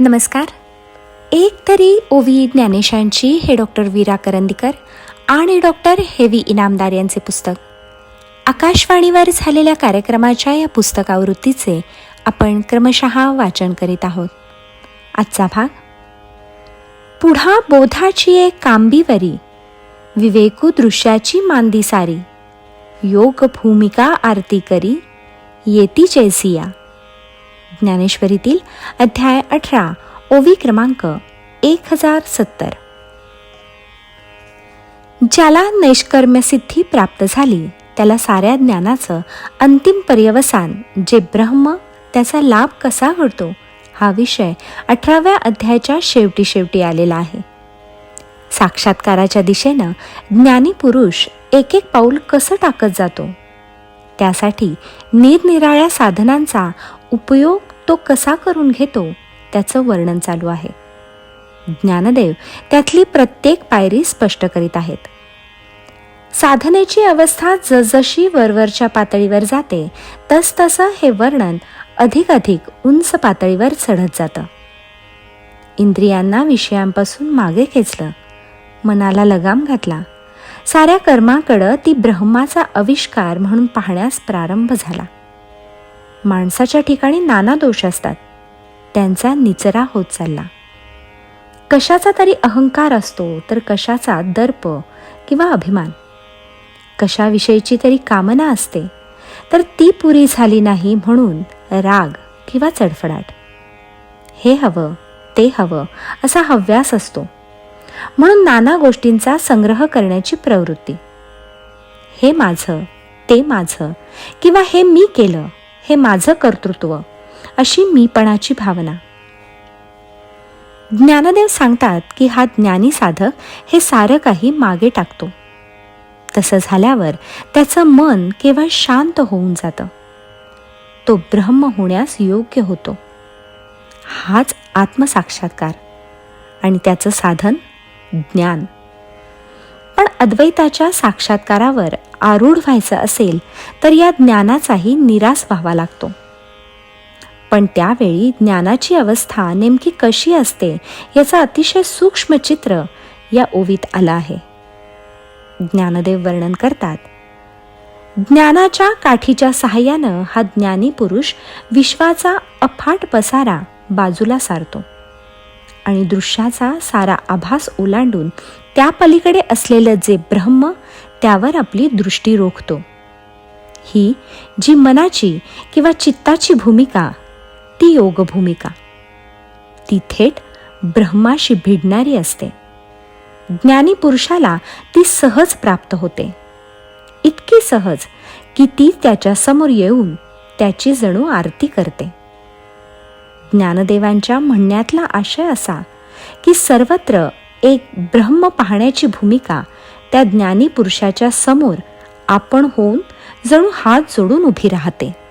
नमस्कार. एक तरी ओवी ज्ञानेशांची हे डॉक्टर वीरा करंदीकर आणि डॉक्टर हेवी इनामदार यांचे पुस्तक. आकाशवाणीवर झालेल्या कार्यक्रमाच्या या पुस्तकावृत्तीचे आपण क्रमशः वाचन करीत आहोत. आजचा भाग पुढा बोधाची एक कांबीवरी विवेकू दृश्याची मांदी सारी योग भूमिका आरती करी येती जैसिया ज्ञानेश्वरीतील अध्याय अठरा ओवी क्रमांक एक हजार सत्तर. ज्याला नैष्कर्म्यसिद्धी प्राप्त झाली त्याला साऱ्या ज्ञानाचं अंतिम पर्यवसान जे ब्रह्म त्याचा लाभ कसा घडतो हा विषय अठराव्या अध्यायाच्या शेवटी शेवटी आलेला आहे. साक्षात्काराच्या दिशेनं ज्ञानी पुरुष एक एक पाऊल कसं टाकत जातो? त्यासाठी निरनिराळ्या साधनांचा उपयोग तो कसा करून घेतो त्याचं वर्णन चालू आहे. ज्ञानदेव त्यातली प्रत्येक पायरी स्पष्ट करीत आहेत. साधनेची अवस्था जसजशी वरवरच्या पातळीवर जाते तसतसं हे वर्णन अधिक अधिक उंच पातळीवर चढत जातं. इंद्रियांना विषयांपासून मागे खेचलं मनाला लगाम घातला. साऱ्या कर्माकडं ती ब्रह्माचा आविष्कार म्हणून पाहण्यास प्रारंभ झाला. माणसाच्या ठिकाणी नाना दोष असतात. त्यांचा निचरा होत चालला. कशाचा तरी अहंकार असतो तर कशाचा दर्प किंवा अभिमान? कशाविषयीची तरी कामना असते तर ती पुरी झाली नाही म्हणून राग किंवा चडफडाट. हे हवं ते हवं असा हव्यास असतो. म्हणून नाना गोष्टींचा संग्रह करण्याची प्रवृत्ती. हे माझं ते माझं किंवा हे मी केलं हे माझं कर्तृत्व अशी मीपणाची भावना. ज्ञानदेव सांगतात की हा ज्ञानी साधक हे सारं काही मागे टाकतो. तसं झाल्यावर त्याचं मन केवळ शांत होऊन जातं. तो ब्रह्म होण्यास योग्य होतो. हाच आत्मसाक्षात्कार आणि त्याचं साधन ज्ञान. पण अद्वैताच्या साक्षात्कारावर आरूढ व्हायचं असेल तर या ज्ञानाचाही निराश व्हावा लागतो. पण त्यावेळी ज्ञानाची अवस्था नेमकी कशी असते याचं अतिशय सूक्ष्म चित्र या ओवीत आलं आहे. ज्ञानदेव वर्णन करतात ज्ञानाच्या काठीच्या सहाय्यानं हा ज्ञानी पुरुष विश्वाचा अफाट पसारा बाजूला सारतो. आणि दृश्याचा सारा आभास ओलांडून त्या पलीकडे असलेलं जे ब्रह्म त्यावर आपली दृष्टी रोखतो. ही जी मनाची किंवा चित्ताची भूमिका ती योग भूमिका ती थेट ब्रह्माशी भिडणारी असते. ज्ञानी पुरुषाला ती सहज प्राप्त होते. इतकी सहज की ती त्याच्यासमोर येऊन त्याची जणू आरती करते. ज्ञानदेवांच्या म्हणण्यातला आशय असा की सर्वत्र एक ब्रह्म पाहण्याची भूमिका त्या ज्ञानी पुरुषाच्या समोर आपण होऊन जणू हात जोडून उभी राहते.